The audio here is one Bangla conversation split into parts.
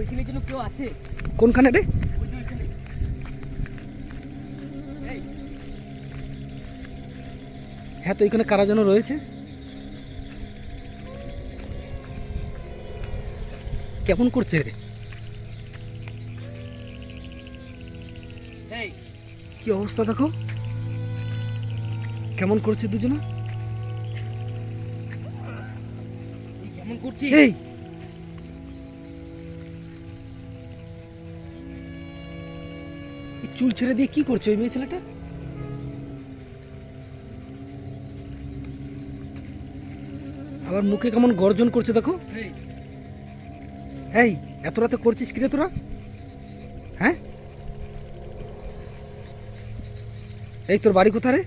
ওইখানে যেন কেউ আছে। কোনখানে রে? হ্যাঁ তো এখানে কারা যেন রয়েছে? কেমন করছে রে? কি অবস্থা দেখো? কেমন করছে দুজনে? কেমন করছিস? এই! চুল ছেড়ে দিয়ে কি করছে ওই মেয়ে ছেলেটা? আবার মুখে কেমন গর্জন করছে দেখো। এই এত রাতে করছিস কিরে তোরা? হ্যাঁ? এই তোর বাড়ি কোথায় রে?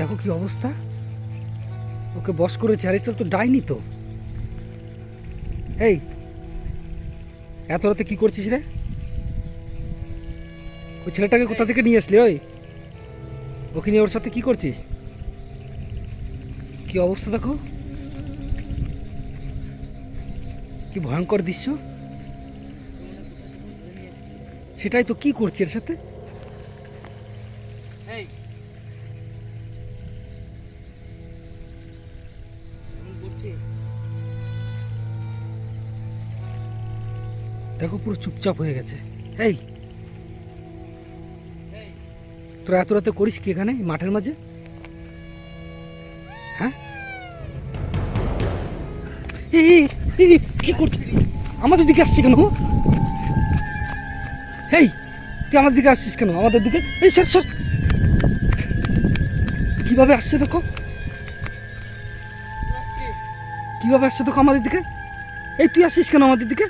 দেখো কি অবস্থা। ওকে বস করেছে আরে চল তো ডাইনি তো। এই এত রাতে কি করছিস রে? ওই ছেলেটাকে কোথা থেকে নিয়ে আসলি ওই? ওকে নিয়ে ওর সাথে কি করছিস? কি অবস্থা দেখো? কি ভয়ঙ্কর দৃশ্য। সেটাই তো কি করছি এর সাথে? দেখো পুরো চুপচাপ হয়ে গেছে। এই। তোরা এত রাতে করিস কি এখানে মাঠের মাঝে? হ্যাঁ? কি করছিস? আমাদের দিকে আসছিস কেন এই, তুই আমাদের দিকে আসছিস কেন? আমাদের দিকে? এই, সর সর। কীভাবে আসছে দেখো? কীভাবে আসছে দেখো আমাদের দিকে? এই, তুই আসছিস কেন আমাদের দিকে?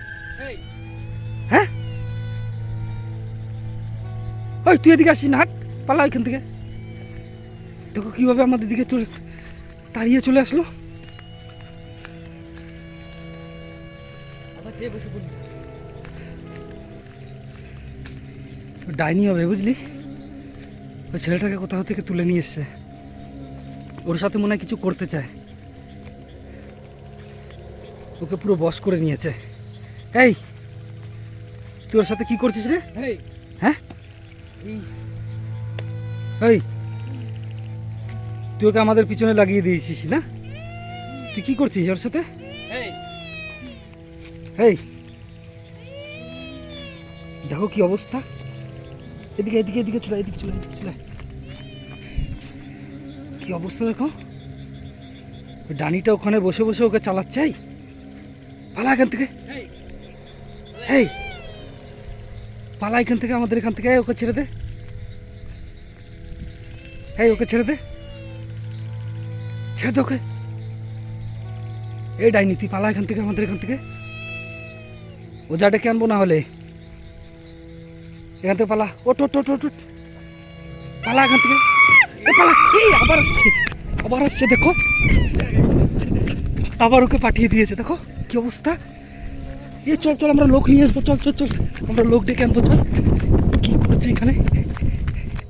হ্যাঁ? ওই তুই এদিকে আসিস না হাট পালা ওইখান থেকে। দেখো কীভাবে আমাদের দিকে চলে তাড়িয়ে চলে আসলো। ডাইনি হবে বুঝলি? ওই ছেলেটাকে কোথাও থেকে তুলে নিয়ে এসছে। ওর সাথে মনে হয় কিছু করতে চায়। ওকে পুরো বস করে নিয়েছে। এই তুই ওর সাথে কি করছিস রে? হ্যাঁ? এই। তুই ওকে আমাদের পিছনে লাগিয়ে দিয়েছিস না? তুই কি করছিস ওর সাথে? এই। দেখো কি অবস্থা। এদিকে এদিকে এদিকে চলে এদিকে চলে এদিকে চলে কি অবস্থা দেখো। ডানিটা ওখানে বসে বসে ওকে চালাচ্ছে পালা এখান থেকে। এই। পালা এখান থেকে, আমাদের এখান থেকে। ওকে ছেড়ে দে। এই ওকে ছেড়ে দে। ছেড়ে দে ওকে। এই ডাইনি, তুই পালা এখান থেকে, আমাদের এখান থেকে। ওজা ডেকে আনব না হলে। এখান থেকে পালা। ওট ওট ওট ওট। পালা এখান থেকে। এ পালা। এই আবার আসছে। আবার আসছে, দেখো। আবার ওকে পাঠিয়ে দিয়েছে, দেখো। কি অবস্থা? এ, চল চল, আমরা লোক নিয়ে আসব, চল চল চল। আমরা লোক ডেকে আনব, চল। কি করছে এখানে?